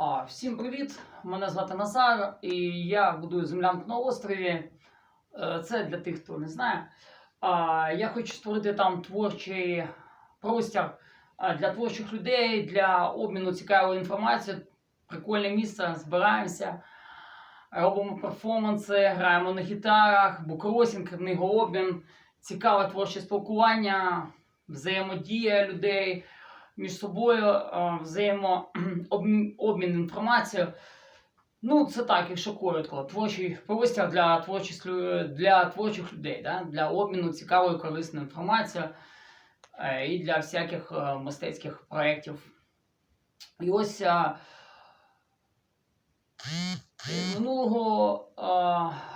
А, всім привіт! Мене звати Назар, і я будую землянку на острові. Е, Це для тих, хто не знає. А, Я хочу створити там творчий простір для творчих людей, для обміну цікавою інформацією. Прикольне місце, збираємося, робимо перформанси, граємо на гітарах, букросінг, книгообмін, цікаве творче спілкування, взаємодія людей між собою, е, взаємообмін інформацією. Ну, це так, якщо коротко. Творчий простір для творчих, для творчих людей, да? для обміну цікавою корисною інформацією е, і для всяких е, мистецьких проєктів. І ось минулого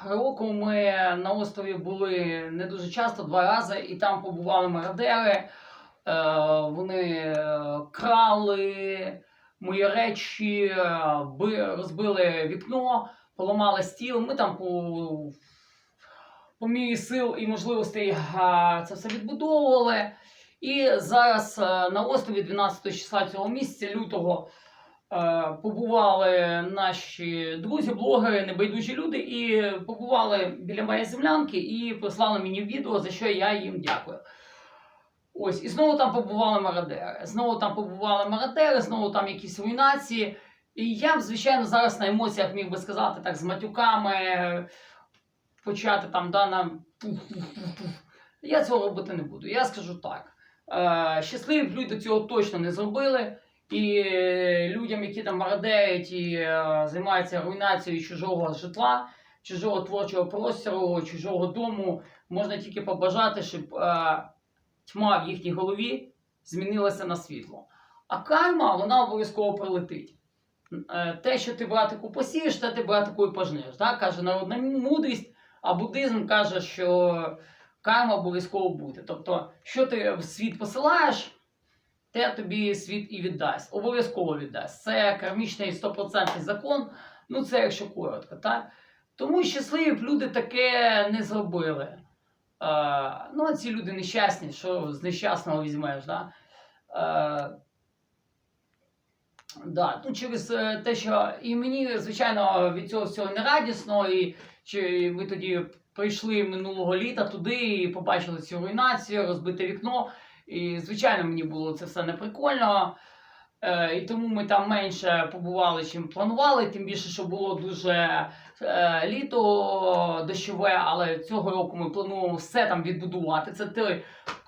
року ми на острові були не дуже часто, два рази, і там побували мародери. Е, вони е, крали мої речі, е, розбили вікно, поламали стіл. Ми там по, по мірі сил і можливостей це все відбудовували. І зараз на острові 12 числа цього місяця, лютого, побували наші друзі, блогери, небайдужі люди, і побували біля моєї землянки і прислали мені відео, за що я їм дякую. Ось, і знову там побували мародери. Знову там побували мародери, знову там якісь руйнації. І я б, звичайно, зараз на емоціях міг би сказати так з матюками, почати там да, на. Я цього робити не буду. Я скажу так. Е, щасливі люди цього точно не зробили. І людям, які там мародерять і е, займаються руйнацією чужого житла, чужого творчого простору, чужого дому, можна тільки побажати, щоб е, тьма в їхній голові змінилася на світло. А карма, вона обов'язково прилетить. Е, Те, що ти братику посієш, те ти братику і пожнеш. Так? Каже народна мудрість, а буддизм каже, що карма обов'язково буде. Тобто, що ти в світ посилаєш, те тобі світ і віддасть. Обов'язково віддасть. Це кармічний 100% закон. Ну, це якщо коротко. Так? Тому щасливі б люди таке не зробили. Ну, ці люди нещасні, що з нещасного візьмеш. Да? Да, ну, через е, те, що і мені, звичайно, від цього всього не радісно, і чи ми тоді прийшли минулого літа туди і побачили цю руйнацію, розбите вікно. І, звичайно, мені було це все неприкольно. Е, і тому ми там менше побували, чим планували. Тим більше, що було дуже е, літо дощове, але цього року ми плануємо все там відбудувати. Це той,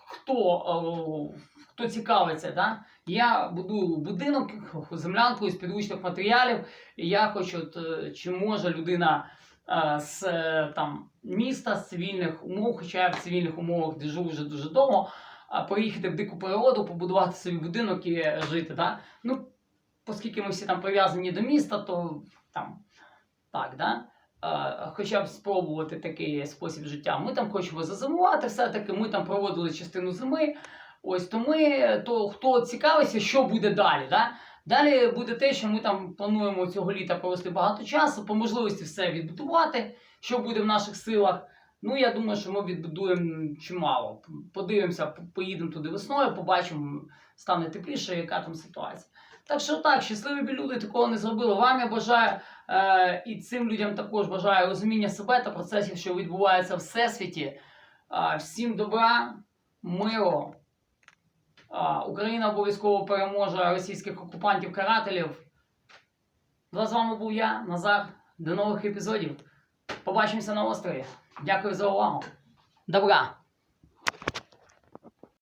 хто, е, хто цікавиться. Да? Я будую будинок, землянку із підручних матеріалів. І я хочу, от, е, чи може людина е, з е, там, міста, з цивільних умов, хоча я в цивільних умовах держу вже дуже довго, поїхати в дику природу, побудувати собі будинок і жити. Да? Ну, оскільки ми всі там прив'язані до міста, то там так, да? Хоча б спробувати такий спосіб життя. Ми там хочемо зазимувати, все-таки ми там проводили частину зими. Ось то ми, то хто цікавиться, що буде далі. Да? Далі буде те, що ми там плануємо цього літа провести багато часу, по можливості все відбудувати, що буде в наших силах. Ну, я думаю, що ми відбудуємо чимало. Подивимося, поїдемо туди весною, побачимо, стане тепліше, яка там ситуація. Так що так, щасливі люди такого не зробили. Вам я бажаю е, і цим людям також бажаю розуміння себе та процесів, що відбуваються в всесвіті. Е, всім добра, миру. Е, Україна обов'язково переможе російських окупантів-карателів. Ну, з вами був я, Назар. До нових епізодів. Побачимося на острові. Дякую за увагу. Добра!